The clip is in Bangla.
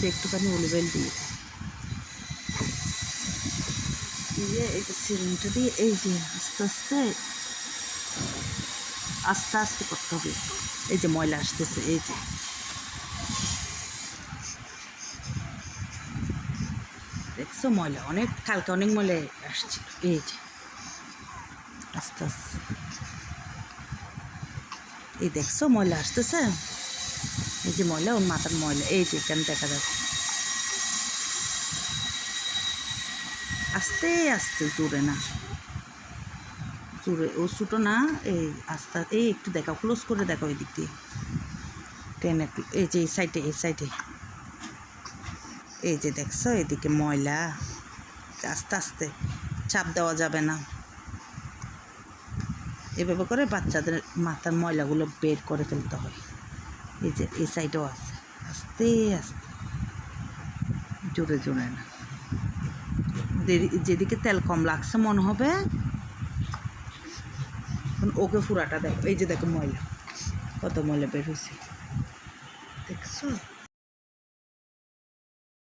যে একটুখানি উলবেল দিয়ে দিয়ে যে সিরিংটা দিয়ে এই যে আস্তে আস্তে আস্তে আস্তে করতে হবে। এই যে ময়লা আসতেছে, এই যে। দেখছ ময়লা, অনেক, কালকে অনেক ময়লা আসছিল এই যে, আস্তে আস্তে। এই দেখছ ময়লা আসতেছে? এই যে ময়লা ওর মাথার ময়লা, এই যে এখানে দেখা যাচ্ছে। আস্তে আস্তে জোরে না। জোরে, ও ছুটো না, এই আস্তে এই একটু দেখা ক্লোজ করে দেখো ওই দিক দিয়ে। টেনে এই যে এই সাইডে এই সাইডে। এই যে দেখছ, এদিকে ময়লা। আস্তে আস্তে, চাপ দেওয়া যাবে না। এভাবে করে বাচ্চাদের মাথার ময়লাগুলো বের করে ফেলতে হয়। এই যে, এই সাইডেও আছে। আস্তে আস্তে। জোরে জোরে না। যেদিকে তেল কম লাগছে, মনে হবে ওকে ফুরাটা দেখো। এই যে দেখো ময়লা, কত ময়লা বের হয়েছে। দেখছ?